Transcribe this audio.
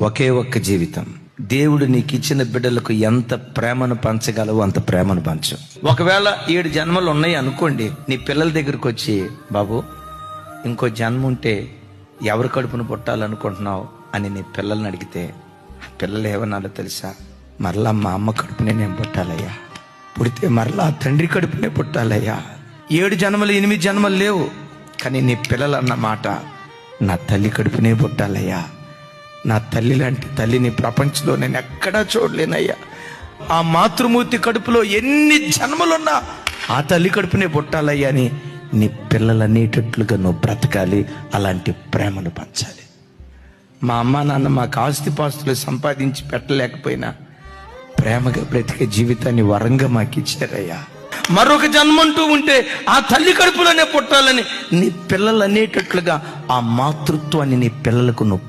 ఒకే ఒక్క జీవితం. దేవుడు నీకు ఇచ్చిన బిడ్డలకు ఎంత ప్రేమను పంచగలవో అంత ప్రేమను పంచు. ఒకవేళ ఏడు జన్మలు ఉన్నాయి అనుకోండి నీ పిల్లల దగ్గరకు వచ్చి బాబు ఇంకో జన్మ ఉంటే ఎవరి కడుపును పుట్టాలనుకుంటున్నావు? అని నీ పిల్లల్ని అడిగితే పిల్లలు ఏమన్నాలో తెలుసా? మరలా మా అమ్మ కడుపునే నేను పుట్టాలయ్యా. పుడితే మరలా తండ్రి కడుపునే పుట్టాలయ్యా. ఏడు జన్మలు ఎనిమిది జన్మలు లేవు. కానీ నీ పిల్లలు అన్న మాట నా తల్లి కడుపునే పుట్టాలయ్యా. నా తల్లి లాంటి తల్లిని ప్రపంచంలో నేను ఎక్కడా చూడలేనయ్యా. ఆ మాతృమూర్తి కడుపులో ఎన్ని జన్మలున్నా ఆ తల్లి కడుపునే పుట్టాలయ్యా అని నీ పిల్లలు అనేటట్లుగా నువ్వు బ్రతకాలి అలాంటి ప్రేమను పంచాలి. మా అమ్మ నాన్న మాకు ఆస్తిపాస్తులు సంపాదించి పెట్టలేకపోయినా ప్రేమగా బ్రతికే జీవితాన్ని వరంగా మాకు ఇచ్చారయ్యా. మరొక జన్మంటూ ఉంటే ఆ తల్లి కడుపులోనే పుట్టాలని నీ పిల్లలు అనేటట్లుగా ఆ మాతృత్వాన్ని నీ పిల్లలకు నువ్వు